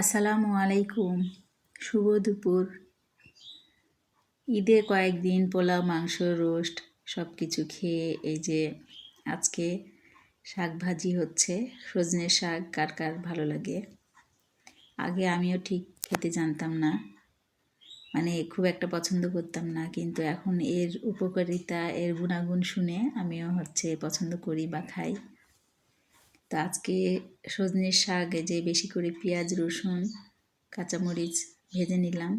আসসালামু আলাইকুম। শুভ দুপুর। ঈদে কয়েকদিন পোলাও, মাংস, রোস্ট সব কিছু খেয়ে এই যে আজকে শাক ভাজি হচ্ছে, সজনে শাক কার কার ভালো লাগে? আগে আমিও ঠিক খেতে জানতাম না। মানে খুব একটা পছন্দ করতাম না, কিন্তু এখন এর উপকারিতা, এর গুণাগুণ শুনে আমিও হচ্ছে পছন্দ করি বা খাই। তো আজকে সজনের শাক যে বেশি করে পেঁয়াজ, রসুন, কাঁচামরিচ ভেজে নিলাম।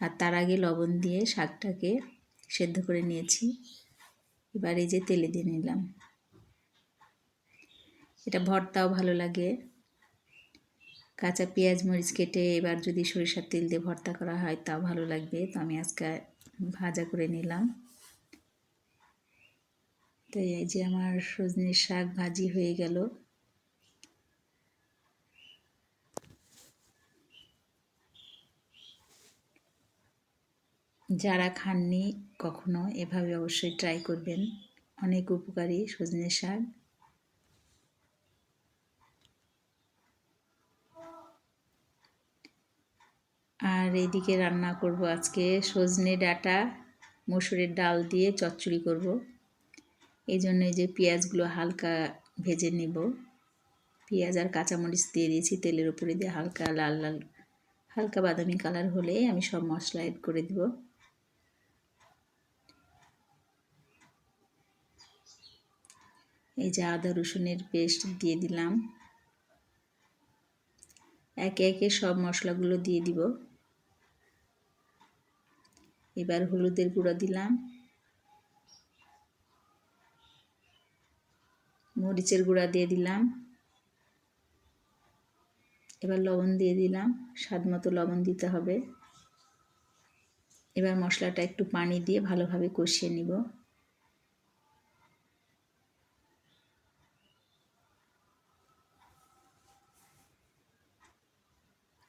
আর তার আগে লবণ দিয়ে শাকটাকে সেদ্ধ করে নিয়েছি। এবার এই যে তেলে দিয়ে নিলাম। এটা ভর্তাও ভালো লাগে। কাঁচা পেঁয়াজ, মরিচ কেটে এবার যদি সরিষার তেল দিয়ে ভর্তা করা হয় তাও ভালো লাগবে। তো আমি আজকে ভাজা করে নিলাম। তো এই যে আমার সজনের শাক ভাজি হয়ে গেল। যারা খাননি, কখনো এভাবে অবশ্যই ট্রাই করবেন। অনেক উপকারী সজনে শাক। আর এদিকে রান্না করব আজকে সজনে ডাটা, মসুরের ডাল দিয়ে চচ্চড়ি করব। এই জন্য যে পেঁয়াজগুলো হালকা ভেজে নেব। পেঁয়াজ আর কাঁচামরিচ দিয়ে দিয়েছি, তেলের উপরে দিয়ে হালকা লাল লাল, হালকা বাদামি কালার হলে আমি সব মশলা অ্যাড করে দেবো। এই যে আদা, রসুনের পেস্ট দিয়ে দিলাম। একে একে সব মশলাগুলো দিয়ে দিব। এবার হলুদের গুঁড়ো দিলাম। মরিচের গুঁড়া দিয়ে দিলাম। এবার লবণ দিয়ে দিলাম। স্বাদ মতো লবণ দিতে হবে। এবার মশলাটা একটু পানি দিয়ে ভালোভাবে কষিয়ে নিব।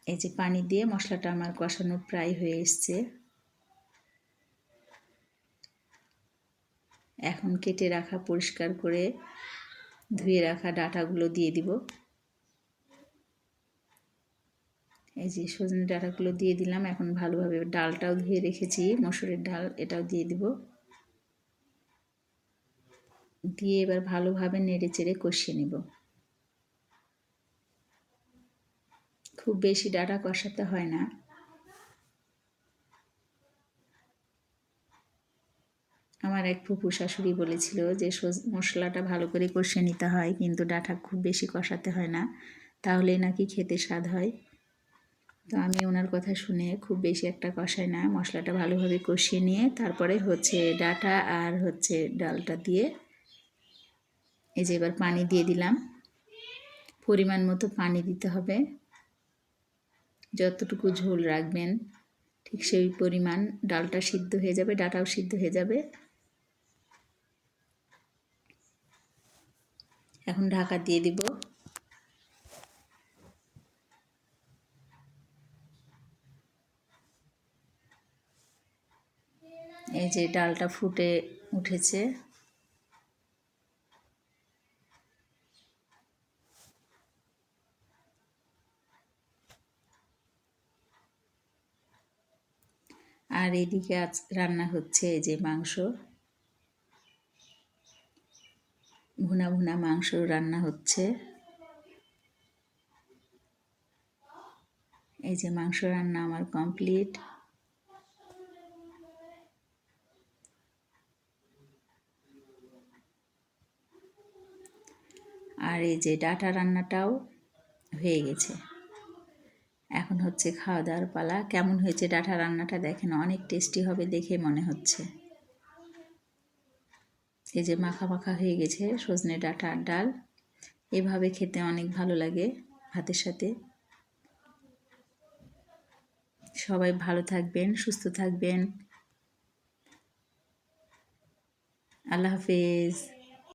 এই যে পানি দিয়ে মশলাটা আমার কষানো প্রায় হয়ে এসছে। এখন কেটে রাখা, পরিষ্কার করে ধুয়ে রাখা ডাটাগুলো দিয়ে দিব। এই যে সজনে ডাটাগুলো দিয়ে দিলাম। এখন ভালোভাবে ডালটাও ধুয়ে রেখেছি, মসুরের ডাল এটাও দিয়ে দিব। দিয়ে এবার ভালোভাবে নেড়ে চেড়ে কষিয়ে নেব। খুব বেশি ডাটা কষাতে হয় না। আমার এক ফুপু শাশুড়ি বলেছিল যে মশলাটা ভালো করে কষিয়ে নিতে হয়, কিন্তু ডাটা খুব বেশি কষাতে হয় না। তাহলে নাকি খেতে স্বাদ হয়। তো আমি ওনার কথা শুনে খুব বেশি একটা কষাই না, মশলাটা ভালোভাবে কষিয়ে নিয়ে তারপরে হচ্ছে ডাটা আর হচ্ছে ডালটা দিয়ে এই যে এবার পানি দিয়ে দিলাম। পরিমাণ মতো পানি দিতে হবে। যতটুকু ঝোল রাখবেন, ঠিক সেই পরিমাণ ডালটা সিদ্ধ হয়ে যাবে, ডাটাও সিদ্ধ হয়ে যাবে। এখন ঢাকা দিয়ে দিব। এই যে ডালটা ফুটে উঠেছে। আর এদিকে আজ রান্না হচ্ছে এই যে মাংস। ভুনা ভুনা মাংস রান্না হচ্ছে। এই যে মাংস রান্না আমার কমপ্লিট। আর এই যে ডাটা রান্নাটাও হয়ে গেছে। এখন হচ্ছে খাওয়া দাওয়ার পালা। কেমন হয়েছে ডাটা রান্নাটা দেখেন, অনেক টেস্টি হবে দেখে মনে হচ্ছে। এই যে মাখা মাখা হয়ে গেছে সজনে ডাটা আর ডাল। এভাবে খেতে অনেক ভালো লাগে ভাতের সাথে। সবাই ভালো থাকবেন, সুস্থ থাকবেন। আল্লাহ হাফেজ।